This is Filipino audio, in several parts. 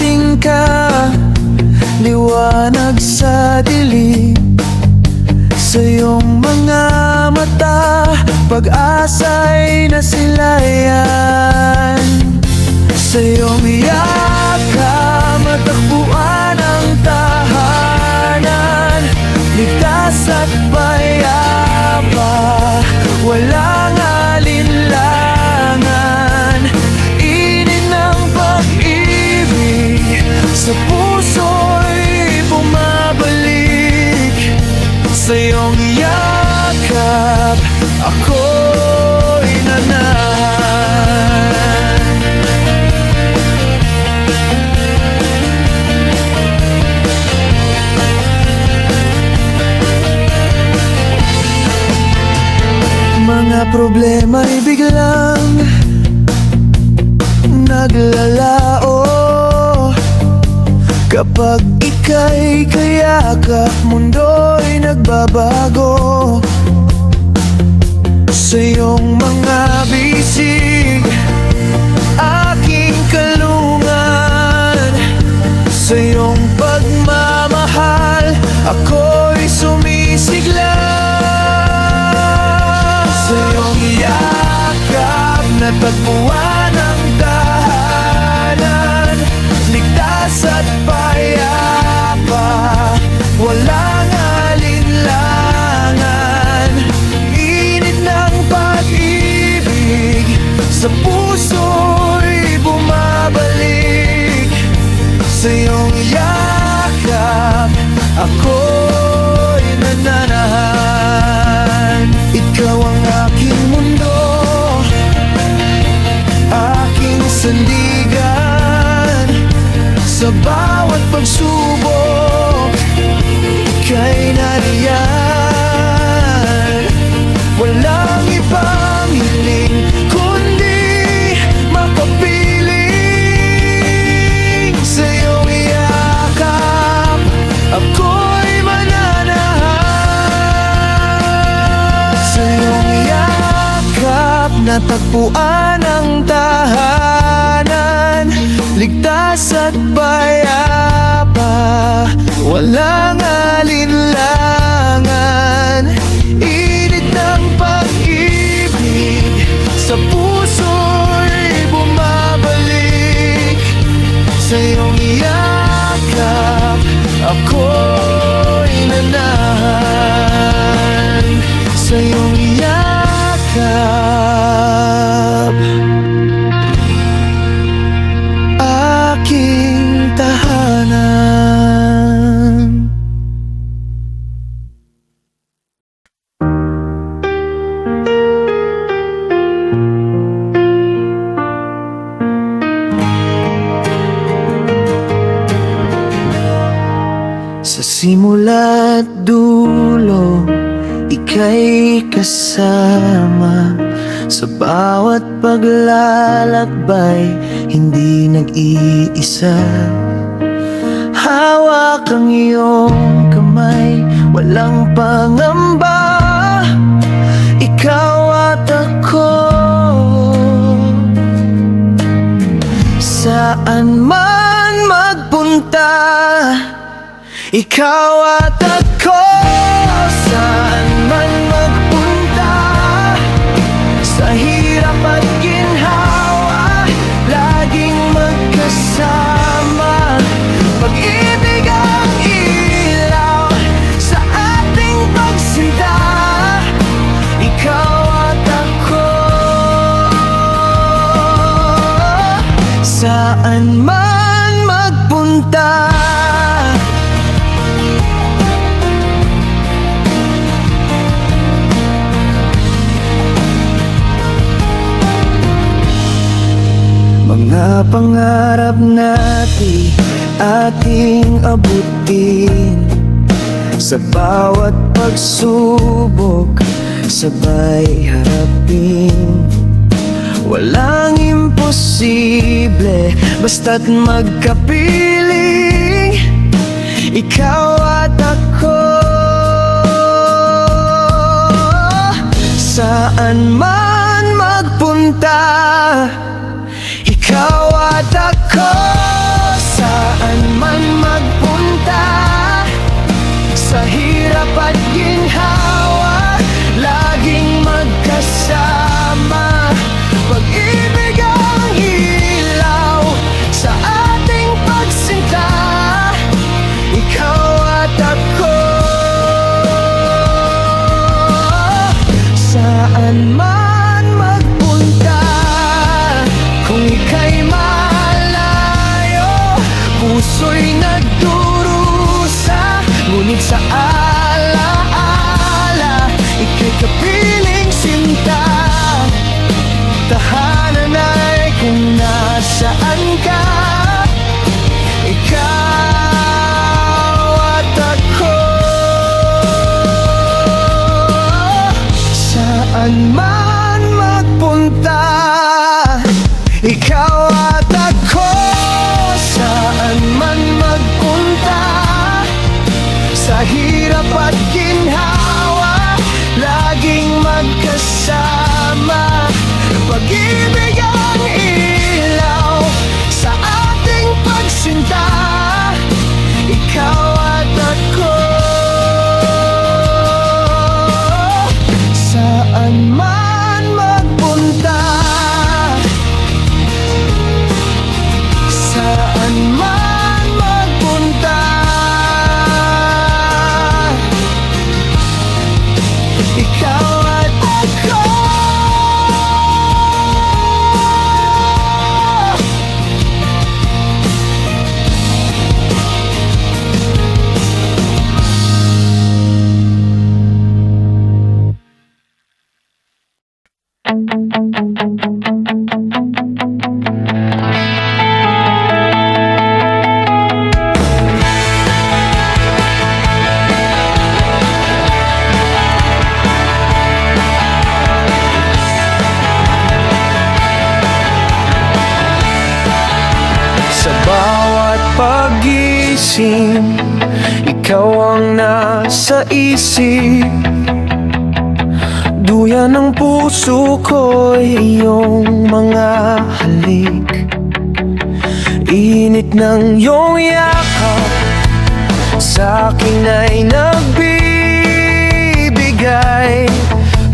dumating ka Liwanag sa dilim. Sa iyong mga mata Pag-asa'y nasilayan. Sa iyong yakap Matakbuhan ang tahanan. Ligtas at payapa pag-ibig pagmamahal Ako'y sumisigla. Sa iyong yakap Natagpuan ang tahanan. Ligtas at payapa Walang alinlangan. Init ng pag-ibig Sa yakap Natagpuan ang tahanan. Ligtas at payapa Walang simula't dulo Ika'y kasama. Sa bawat paglalakbay Hindi nag-iisa. Hawak ang iyong kamay Walang pangamba. Ikaw at ako. Saan man magpunta ikaw at ako Saan man magpunta. Sa hirap at ginhawa Laging magkasama. Pag-ibig ang ilaw Sa ating pagsinta. Ikaw at ako Saan man Mga pangarap natin ating abutin. Sa bawat pagsubok sabay harapin. Walang imposible basta't magkapiling Ikaw at ako. Saan man magpunta поднять. sky pansin Ikaw ang nasa isip. Duya ng puso ko'y iyong mga halik. Init ng iyong yakap Sa akin ay nagbibigay.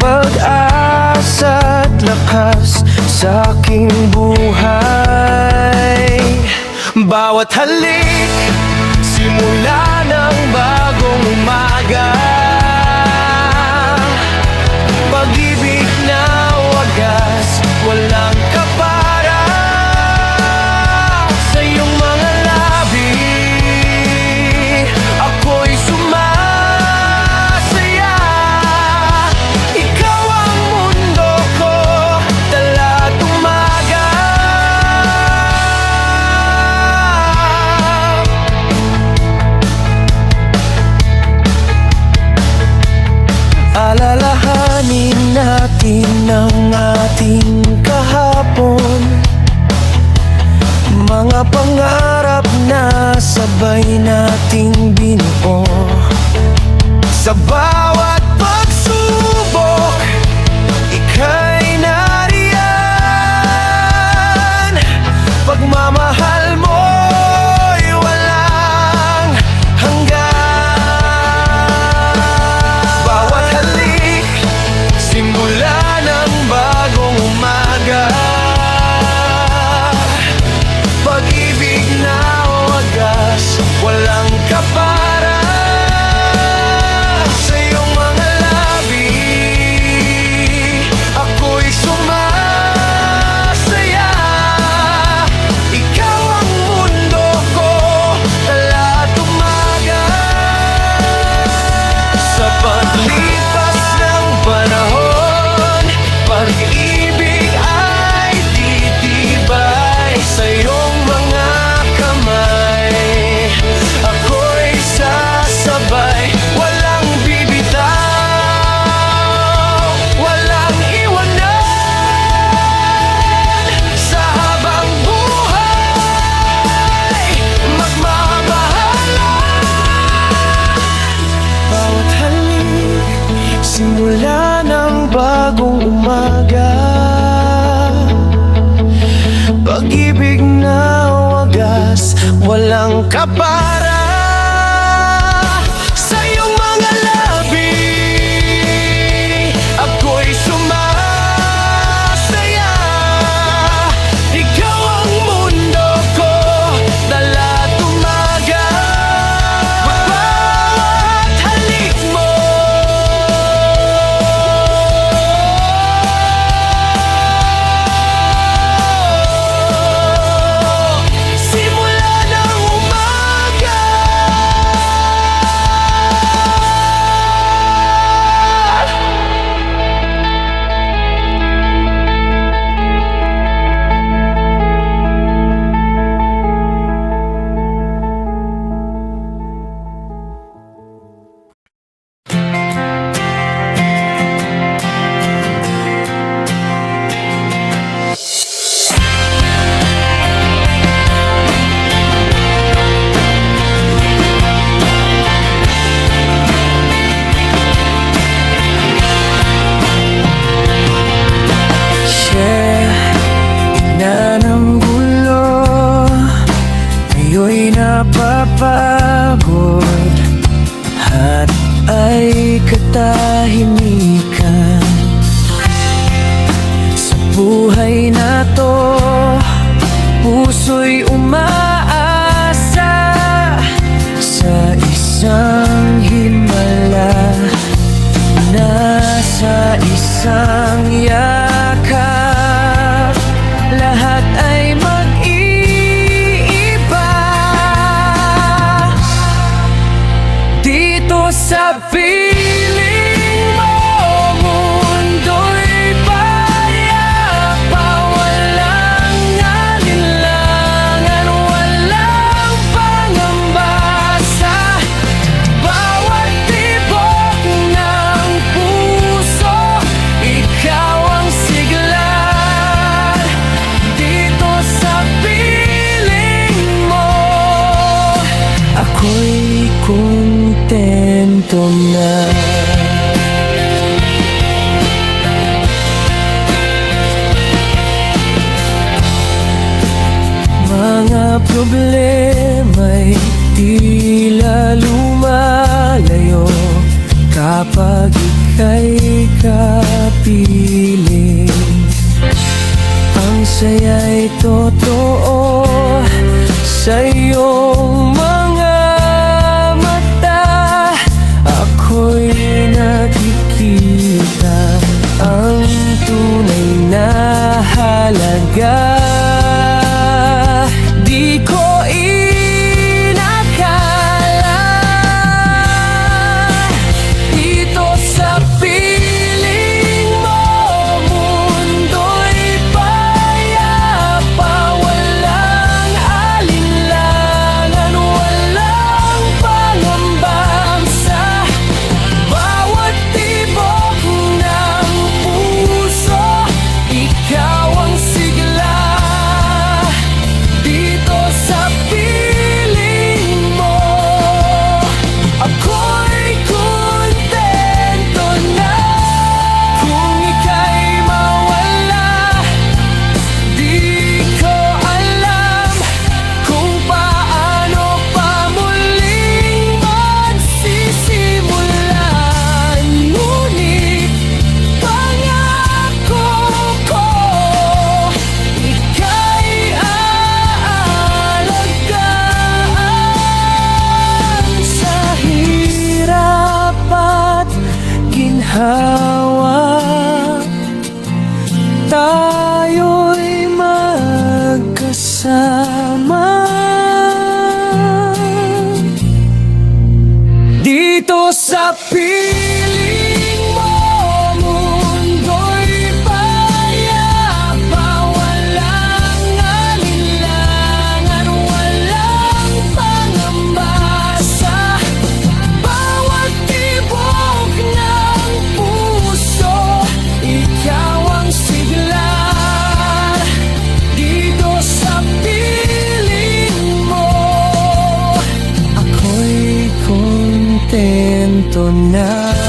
Pag-asa at lakas sa aking buhay. Bawat halik simula ng bagong umaga. pangarap na sabay nating binuo. Sabay soy kwento na. Mga problema'y tila lumalayo Kapag ika'y kapiling. Ang saya'y totoo sa'yo. Ang tunay na halaga. How. So now.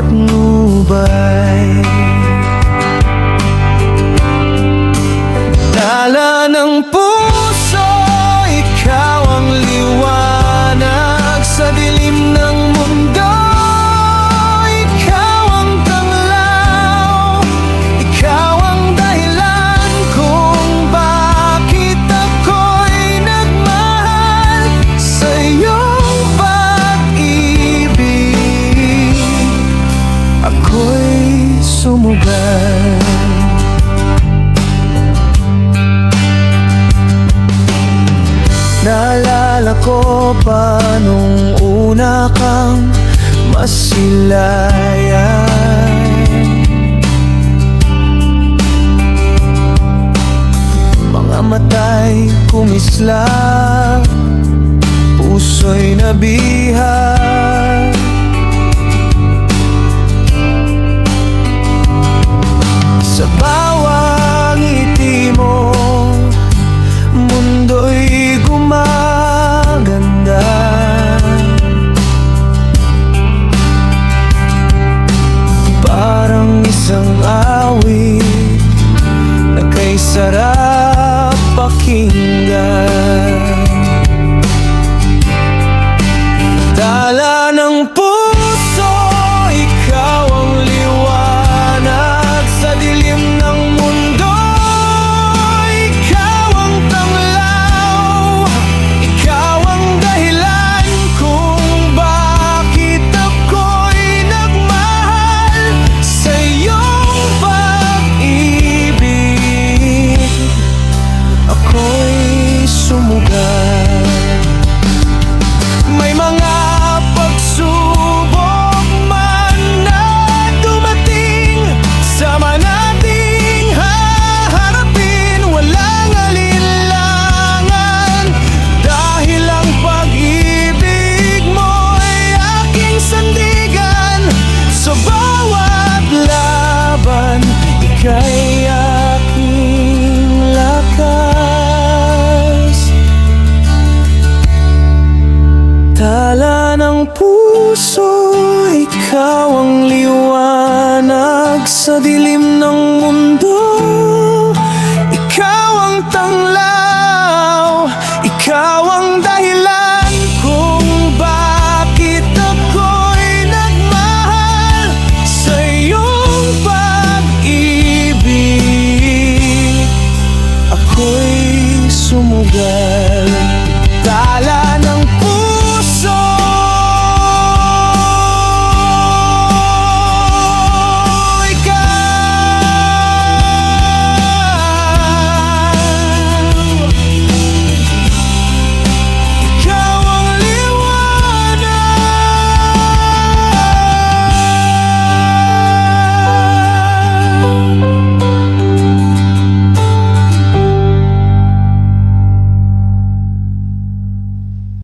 buatmu. Kumislap Puso'y nabihag